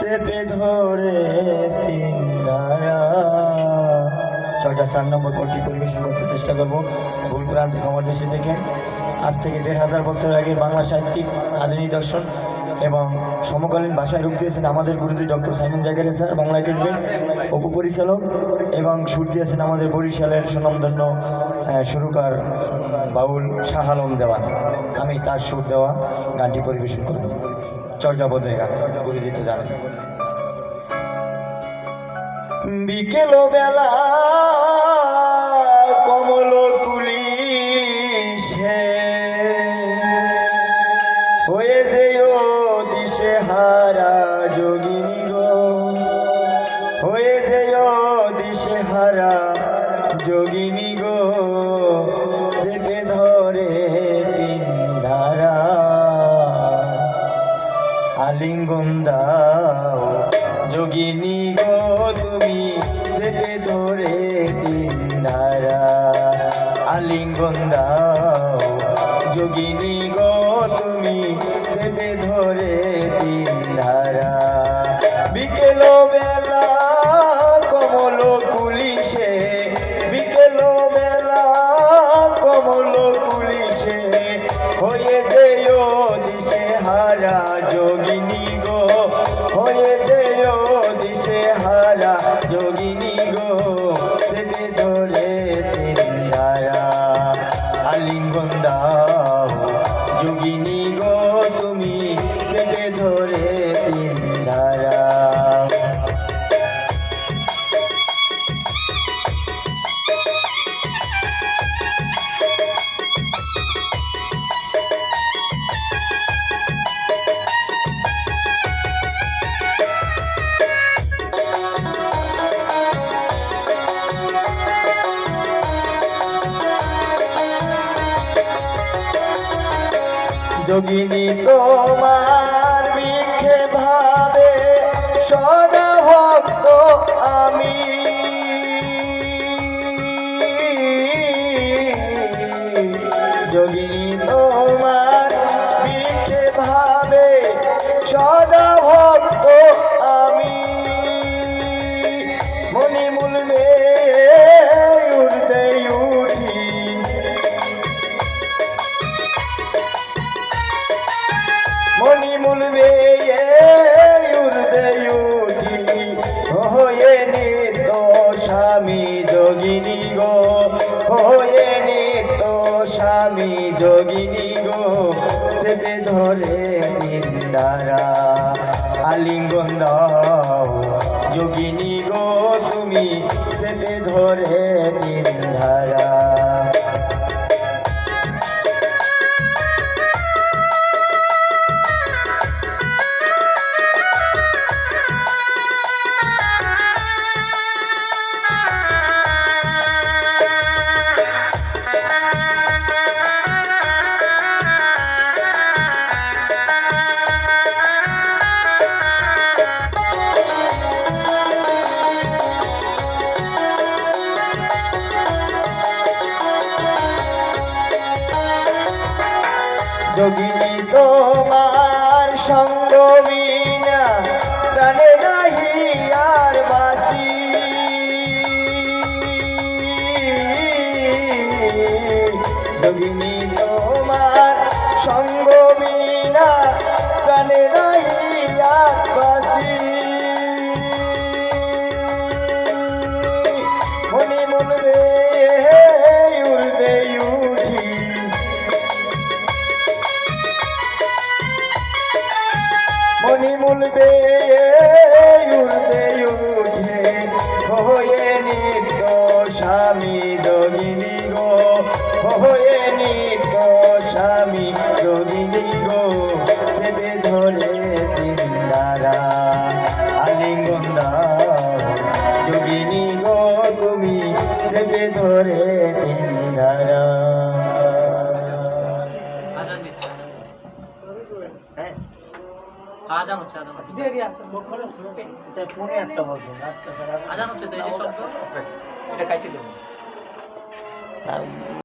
চেপে ধরে ধারা চর্চা চার নম্বর কোটি পরিবেশন করতে চেষ্টা করব। ভুল প্রান্তি ক্ষমা দৃষ্টি থেকে। আজ থেকে দেড় হাজার বছর আগে বাংলা সাহিত্যিক, আধুনিক দর্শন এবং সমকালীন ভাষায় রূপ দিয়েছেন আমাদের গুরুজি ডক্টর সাইমন জাগারি স্যার, বাংলা একাডেমির উপপরিচালক এবং সুর দিয়েছেন আমাদের বরিশালের সুনামধন্য সুরকার বাউল শাহ আলম দেওয়ান আমি তার সুর দেওয়া গানটি পরিবেশন করব। চর্যাপদের গান গুরুজি তো জানেন বিকেল বেলা কমল পুলিশে হয়ে যেও দিশে হারা আলিঙ্গন দাও। যোগিনী গো তুমি চেপে ধরে দিন ধারা। আলিঙ্গন দাও। যোগিনী গো দাও। যোগিনী যোগিনী তোমার মিঠে ভাবে সদা ভক্ত আমি। যোগিনী স্বামী যোগিনী গো সেবে ধরে দিন্দারা আলিঙ্গন দাও যোগিনী গো তুমি সেবে ধরে দিন যোগিনী তোমার সঙ্গ বিনা প্রাণে নাহি আর বাসি যোগিনী তোমার সঙ্গ যোগিনী গো সেবে ধরে তিন দ্বারা আলিঙ্গন দাও যোগিনী গো তুমি সেবে ধরে তিন ধারা আজান হ্যাঁ হচ্ছে আজান হচ্ছে। এটা কোনে একটা বছর আচ্ছা স্যার আজান হচ্ছে তো এই যে শব্দ এটা কাটি দেবো।